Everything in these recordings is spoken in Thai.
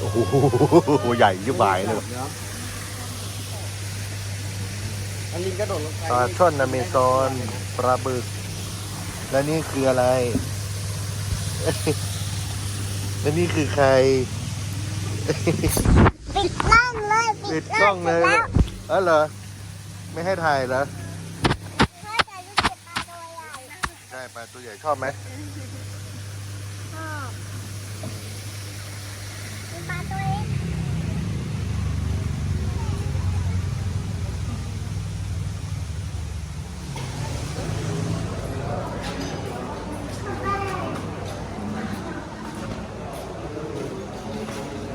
โอ้โหใหญ่ยิ่งใหญ่เลยอันลิงกระโดดลงไปปลาช่อนอเมซอนปลาบึก และนี่คืออะไร และนี่คือใคร ปิดกล้องเลยปิดกล้องเลยแล้วเออเหรอ ไม่ให้ถ่ายเหรอ ถ้าจะรู้สึกปลาตัวใหญ่ใช่ปลาตัวใหญ่ชอบไหม ชอบเป็นปลาตัวเล็ก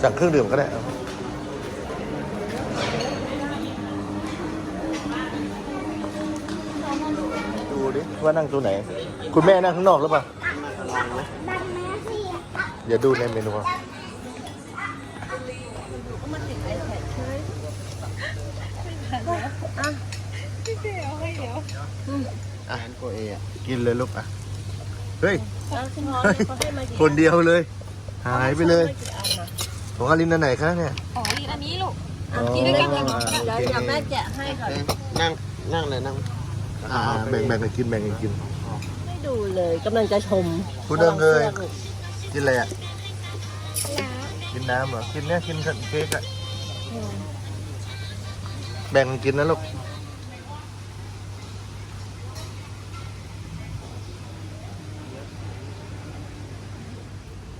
จากเครื่องดื่มก็ได้ดูดิว่านั่งตัวไหน คุณแม่นั่งข้างนอกหรือเปล่าดังแม่สิเดี๋ยวดูในเมนูอาหารโกเอะกินเลยลูกอะ เฮ้ย คนเดียวเลย หายไปเลย ของอารินอันไหนคะเนี่ย อ๋ออีกอันนี้ลูกอ๋อกินด้วยกันเลยเนาะโอเดี๋ยวเคเดี๋ยวแม่แกะให้ก่อนนั่งนั่งเลยนั่งอ่าแบ่งแบ่งกันกินแบ่งกันกิน ไม่ดูเลยกำลังจะชมคุณเดิมเลยระวังสื้อลูกกินอะไรอะน้กินน้ำเหรอกินเนี่ยกินเค้กอะแบ่งกันกินนะลูก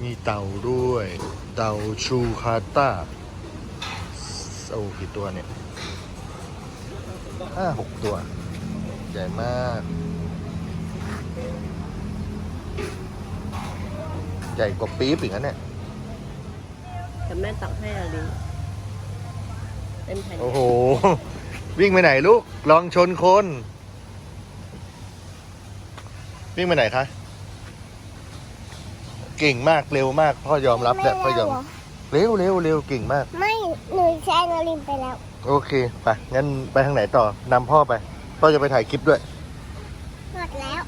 มีเต่าด้วย เต่าชูคาต้าโอ้กี่ตัวเนี่ยห้าหกตัว ใหญ่มาก ใหญ่กว่าปี๊บอีกนะเนี่ยแต่แม่ตักให้อะลิงเต็มแผ่นโอ้โห วิ่งไปไหนลูก ลองชนคน วิ่งไปไหนคะ เก่งมากเร็วมาก พ่อยอมำรับแล้วพ่อยอมไม่เาเหรเร็วเร็วเร็วเก่งมาก ไม่หนูแชร์นารินไปแล้ว โอเคไปงั้นไปทางไหนต่อนำพ่อไป พ่อจะไปถ่ายคลิปด้วย หมดแล้ว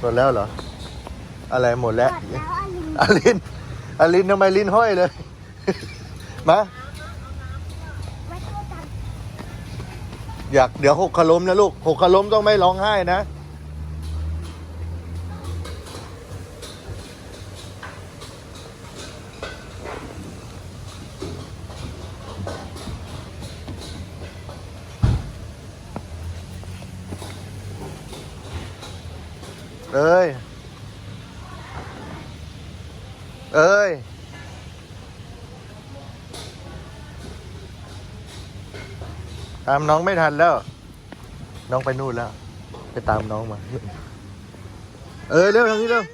หมดแล้วเหรอ อะไรหมดหแล้วมดแล้วอลินอลินอลินทำไมลิ้นห้อยเลย มามาช่วยกันอยากเดี๋ยวหกขล้มนะลูกหกขล้มต้องไม่ร้องไห้นะ เอ้ย เอ้ย ตามน้องไม่ทันแล้ว น้องไปนู่นแล้ว ไปตามน้องมา เออเร็วทางนี้เร็ว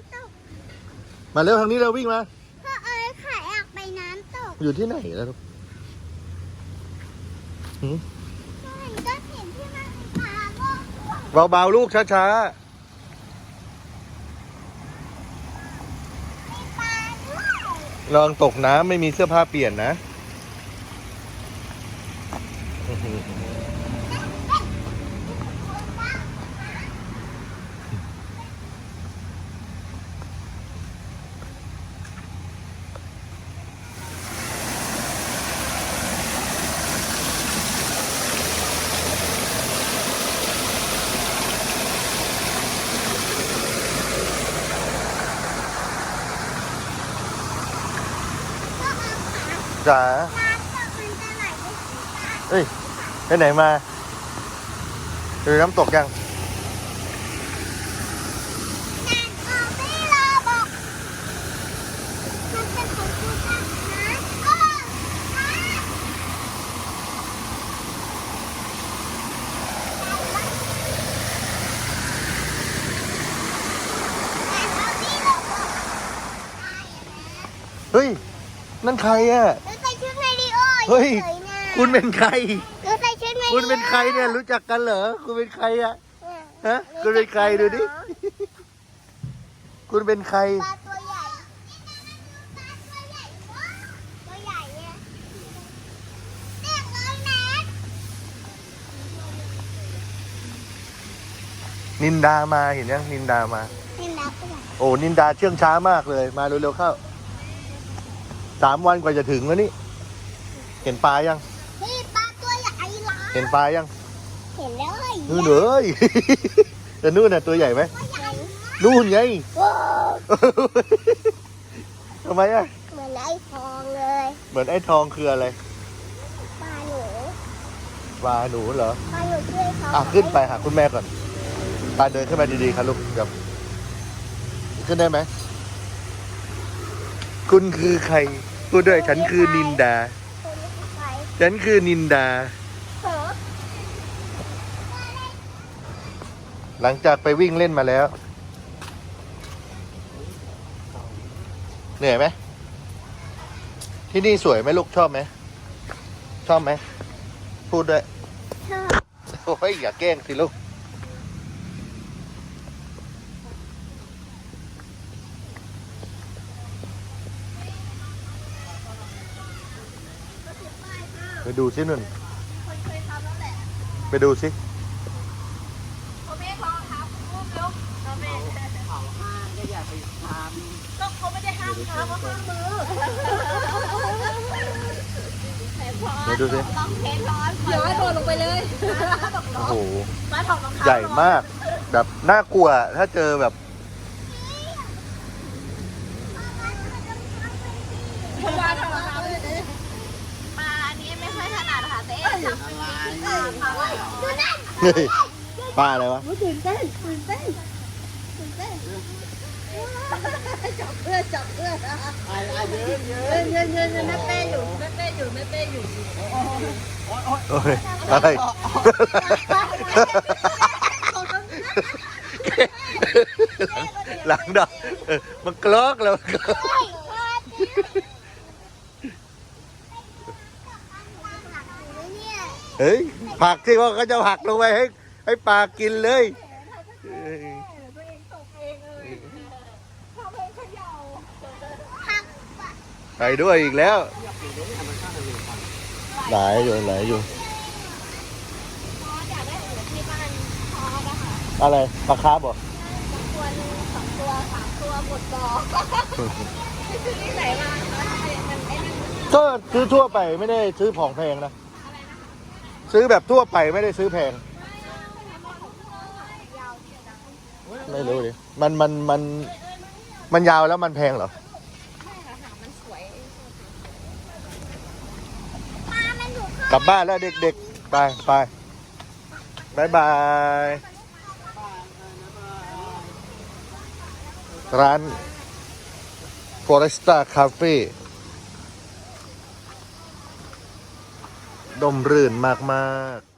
มาเร็วทางนี้เร็ววิ่งมา พ่อเอ้ยขายอยากไปน้ำตกอยู่ที่ไหนแล้วลูกหืมเห็นก็เห็นที่มันมีปลาก็เบาๆลูกช้ามี ปลาด้วยๆลองตกน้ำไม่มีเสื้อผ้าเปลี่ยนนะ จ๋า น้ำตกมันจะไหลไปที่บ้าน เอ้ยไปไหนมาไปน้ำตกยังนานออกไม่รอบอกมันเป็นของคุณนะเออมาแต่เขาที่เราบอกเฮ้ย นั่นใครอะหนูใส่ชุดมาริโอเฮ้ยฉๆนะ คุณเป็นใครคุณเป็นใครเนี่ยรู้จักกันเหรอ คุณเป็นใครอะฮะ คุณเป็นใครดูดิ คุณเป็นใครนินดามาเห็นยังนินดามาโอ้ นินดาเชื่องช้ามากเลย มาเร็วๆเข้า สามวันกว่าจะถึงแล้วนี่ เห็นปลายัง เห็นปลายังเห็นแล้วเลยนู่นเลยแต่นู่นน่ะตัวใหญ่ไหมตัวใหญ่นู่นไงโอ้ทำไมอะเหมือนไอ้ทองเลย เหมือนไอ้ทองคืออะไรปลาหนูปลาหนูเหรอปลาหนูช่วยเขาอะขึ้นไปหาคุณแม่ก่อนปลาเดินขึ้นมาดีๆครับลูกเดี๋ยวขึ้นได้ไหมคุณคือใครพูดด้วยฉันคือนินดาตัวนี้คือใครฉันคือนินดา เหรอ หลังจากไปวิ่งเล่นมาแล้ว เหนื่อยไหม ที่นี่สวยไหมลูกชอบไหม ชอบไหม พูดด้วย ชอบโอ้ยอย่าแกล้งสิลูก ไปดูสินุ่น ไปดูสิ ไปดูสิเดี๋ยวให้โดนลงไปเลยโอ้โหถอดใหญ่มาก แบบน่ากลัว ถ้าเจอแบบปลาอันนี้ไม่ค่อยถนัดค่ะเต้จับอะไรดูนั่นเฮ้ยปลาอะไรวะ ตื่นเต้นตื่นเต้นตื่นเต้น จับเพื่อจับเพื่อนอะไรเยอะเยอะเงินเงินเงินแม่เป้อยู่แม่เป้อยู่แม่เป้อยู่โอ้ยอะไรหลังดอกมันกลอกแล้วมันกลอกเฮ้ยปลยเฮ้ยผักที่ว่าเขาจะผักลงไปให้ให้ปลากินเลยเอ้ย ผัก ไปด้วยอีกแล้ว หลายอยู่หลายอยู่อยากได้เหมือนที่บ้านพอสอะค่ะอะไรปลาคาร์ฟเหรอตัวหนึงสองตัวสามตัวหมดบ่อที่ไหนมาคะมันไอ้นั่นก็ซื้อทั่วไปไม่ได้ซื้อของแพงนะซื้อแบบทั่วไปไม่ได้ซื้อแพงไม่รู้ดิ มันมันมันมันยาวแล้วมันแพงเหรอ ปลามันถูก กลับบ้านแล้วเด็กๆ ไปไปบายบาย ร้าน Foresta Cafe ดมรื่นมาก ๆ